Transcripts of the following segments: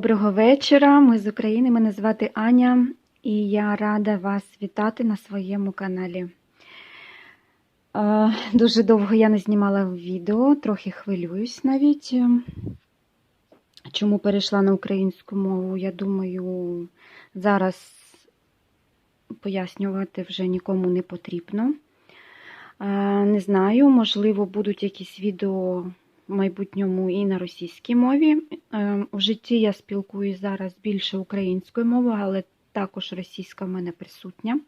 Доброго вечора. Ми з України. Мене звати Аня, і я рада вас вітати на своєму каналі. Е, Дуже довго я не знімала відео, трохи хвилююсь навіть. Чому перейшла на українську мову? Я думаю, зараз пояснювати вже нікому не потрібно. Е, Не знаю, можливо, будуть якісь відео майбутньому і на російській мові. У житті я спілкуюсь зараз більше українською мовою, але також російська в мене присутня.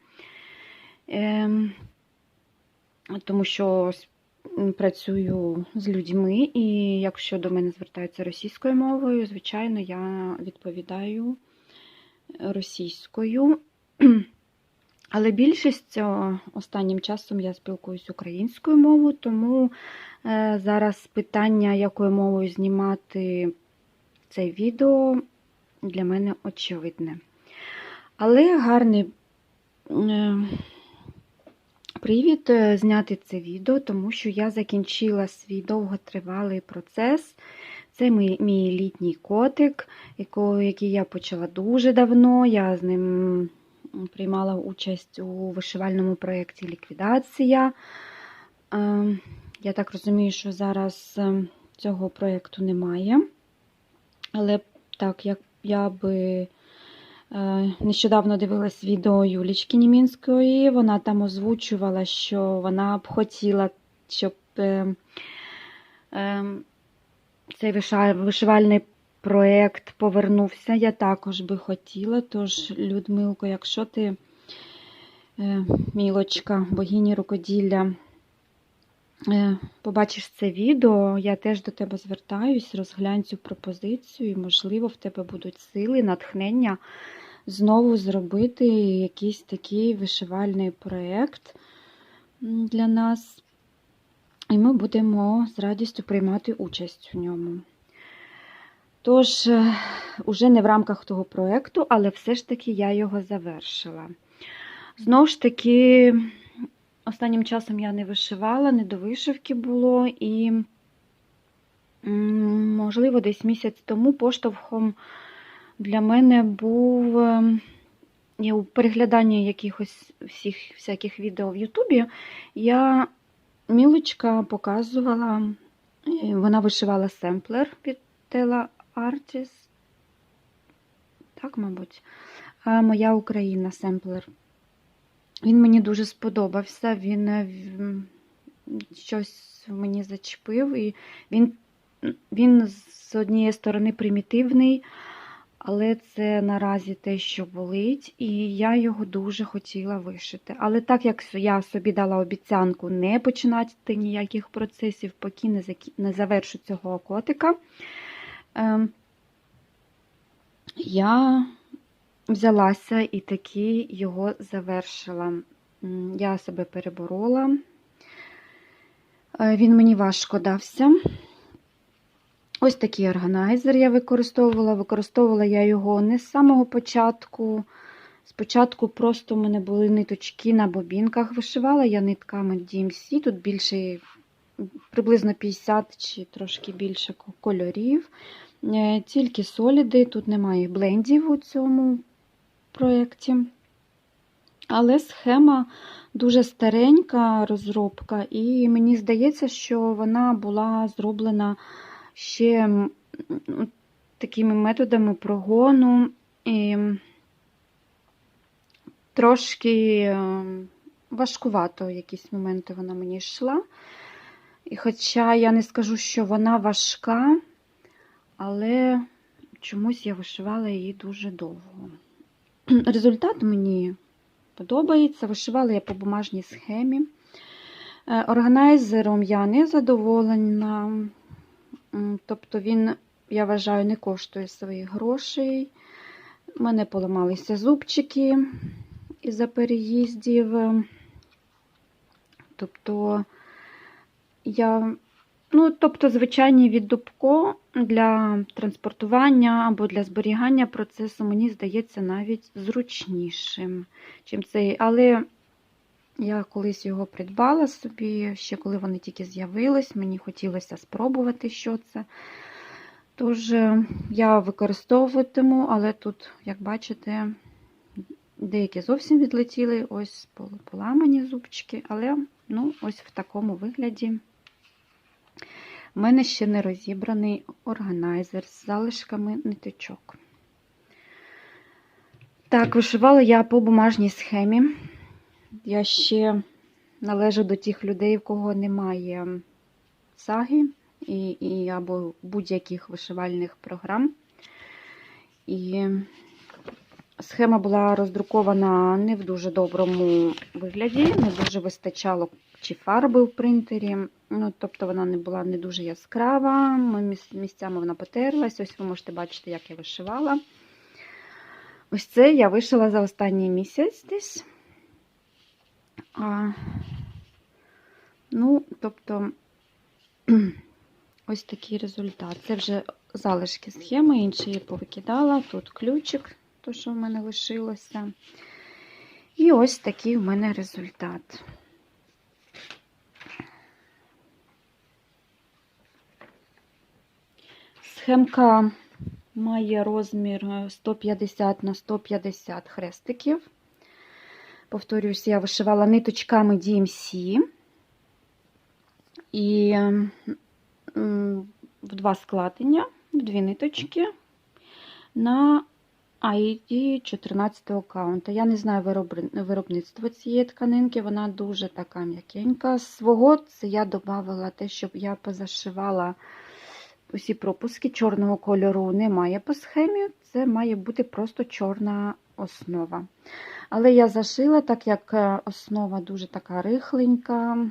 Ем, Тому що працюю з людьми, і якщо до мене звертаються російською мовою, звичайно, я відповідаю російською. Але більшість останнім часом я спілкуюсь українською мовою, тому е, зараз питання, якою мовою знімати це відео, для мене очевидне. Але гарний е, привід е, зняти це відео, тому що я закінчила свій довготривалий процес. Це мій, мій літній котик, який я почала дуже давно. Я з ним приймала участь у вишивальному проєкті Ліквідація. Е, Я так розумію, що зараз е, цього проєкту немає. Але так, як я би е, нещодавно дивилась відео Юлічки Німінської, вона там озвучувала, що вона б хотіла, щоб е, е, цей вишивальний проєкт повернувся. Я також би хотіла. Тож, Людмилко, якщо ти, е, мілочка, богині рукоділля, е, побачиш це відео, я теж до тебе звертаюсь, розглянь цю пропозицію, і, можливо, в тебе будуть сили, натхнення знову зробити якийсь такий вишивальний проєкт для нас. І ми будемо з радістю приймати участь у ньому. Тож, е, уже не в рамках того проєкту, але все ж таки я його завершила. Знову ж таки, останнім часом я не вишивала, не до вишивки було, і, можливо, десь місяць тому поштовхом для мене був е, я у перегляданні якихось всіх всяких відео в Ютубі. Я Мілочка показувала, вона вишивала семплер від Tela Artis. Так, мабуть. Моя Україна семплер. Він мені дуже сподобався. Він е, щось мені зачепив. І він, він з однієї сторони примітивний, але це наразі те, що болить, і я його дуже хотіла вишити. Але так як я собі дала обіцянку не починати ніяких процесів, поки не, завершу цього котика, я взялася і таки його завершила. Я себе переборола. Е, Він мені важко дався. Ось такий органайзер я використовувала. Використовувала я його не з самого початку. Спочатку просто в мене були ниточки на бобінках. Вишивала я нитками DMC. Тут більше приблизно 50 чи трошки більше кольорів. Е, Тільки соліди, тут немає блендів у цьому проєкті. Але схема дуже старенька розробка, і мені здається, що вона була зроблена ще такими методами прогону. І трошки е, важкувато якісь моменти вона мені йшла. І хоча я не скажу, що вона важка, але чомусь я вишивала її дуже довго. Результат мені подобається. Вишивала я по бумажній схемі. Е, Органайзером я не задоволена. Тобто він, я вважаю, не коштує своїх грошей. У мене поламалися зубчики із-за переїздів. Тобто я, ну, тобто, звичайні від Дубко для транспортування або для зберігання процесу, мені здається, навіть зручнішим, чим цей. Але я колись його придбала собі, ще коли вони тільки з'явились, мені хотілося спробувати, що це. Тож е, я використовуватиму, але тут, як бачите, деякі зовсім відлетіли, ось поламані зубчики, але ну, ось в такому вигляді. У мене ще не розібраний органайзер з залишками ниточок. Так, вишивала я по бумажній схемі. Я ще належу до тих людей, в кого немає саги і, і або будь-яких вишивальних програм. І схема була роздрукована не в дуже доброму вигляді, не дуже вистачало чи фарби в принтері. Ну, тобто вона не була не дуже яскрава, міс- місцями вона потерлась. Ось ви можете бачити, як я вишивала. Ось це я вишила за останній місяць десь. А, ну, тобто, ось такий результат. Це вже залишки схеми, інші я повикидала. Тут ключик, то, що в мене лишилося. І ось такий в мене результат. Схемка має розмір е, 150 на 150 хрестиків. Повторюсь, я вишивала ниточками DMC. І в два складення, в дві ниточки на ID 14 аккаунта. Я не знаю виробництво цієї тканинки, вона дуже така м'якенька. Свого це я додавала те, щоб я позашивала усі пропуски чорного кольору немає по схемі, це має бути просто чорна основа. Але я зашила, так як е, основа дуже така рихленька.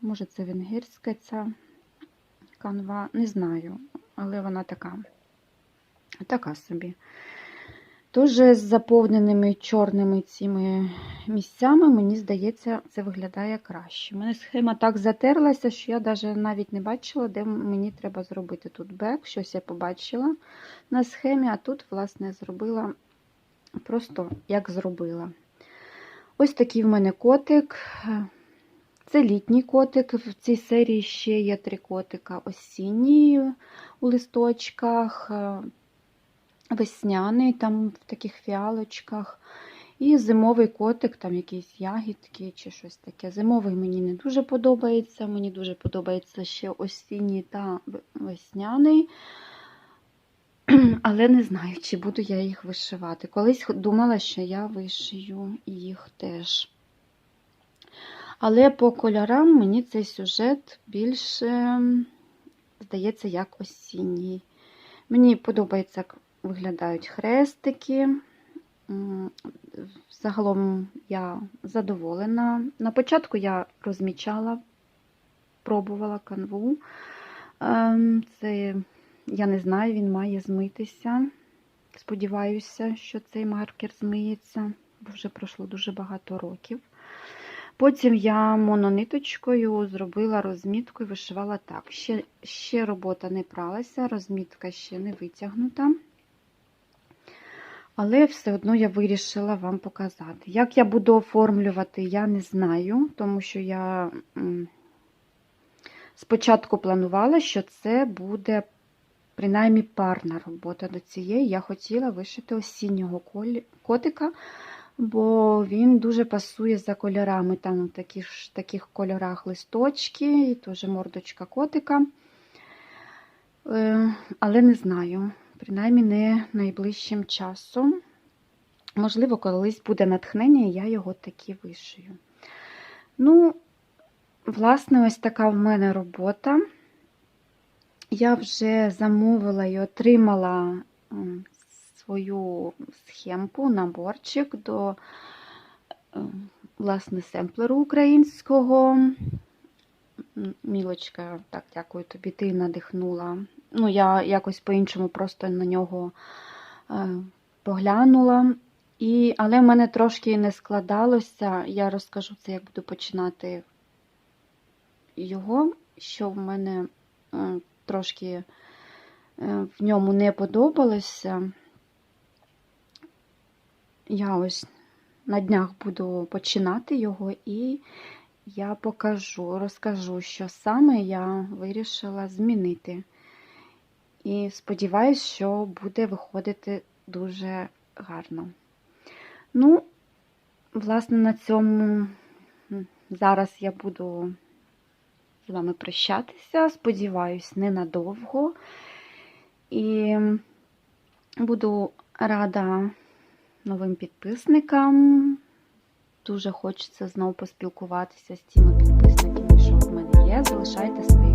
Може, це венгерська ця канва, не знаю, але вона така, така собі. Тож з заповненими чорними цими місцями, мені здається, це виглядає краще. У мене схема так затерлася, що я навіть не бачила, де мені треба зробити тут бек. Щось я побачила на схемі, а тут, власне, зробила просто як зробила. Ось такий в мене котик. Це літній котик. В цій серії ще є три котика осінні у листочках, весняний там в таких фіалочках. І зимовий котик, там якісь ягідки чи щось таке. Зимовий мені не дуже подобається. Мені дуже подобається ще осінній та весняний. Але не знаю, чи буду я їх вишивати. Колись думала, що я вишию їх теж. Але по кольорам мені цей сюжет більше, здається, як осінній. Мені подобається, виглядають хрестики. Загалом я задоволена. На початку я розмічала, пробувала канву. Це, я не знаю, він має змитися. Сподіваюся, що цей маркер змиється, бо вже пройшло дуже багато років. Потім я монониточкою зробила розмітку і вишивала так. Ще, ще робота не пралася, розмітка ще не витягнута. Але все одно я вирішила вам показати. Як я буду оформлювати, я не знаю, тому що я спочатку планувала, що це буде принаймні парна робота до цієї. Я хотіла вишити осіннього котика, бо він дуже пасує за кольорами. Там в таких, таких кольорах листочки, і теж мордочка котика. Але не знаю. Принаймні не найближчим часом. Можливо, колись буде натхнення, і я його таки вишию. Ну, власне, ось така в мене робота. Я вже замовила і отримала свою схемку, наборчик до, власне, семплеру українського. Мілочка, так, дякую тобі, ти надихнула. Ну, я якось по-іншому просто на нього е, поглянула. І, Але в мене трошки не складалося. Я розкажу це, як буду починати його, що в мене е, трошки е, в ньому не подобалося. Я ось на днях буду починати його і я покажу, розкажу, що саме я вирішила змінити. І сподіваюсь, що буде виходити дуже гарно. Ну, власне, на цьому зараз я буду з вами прощатися. Сподіваюсь, ненадовго. І буду рада новим підписникам. Дуже хочеться знову поспілкуватися з тими підписниками, що в мене є. Залишайте свої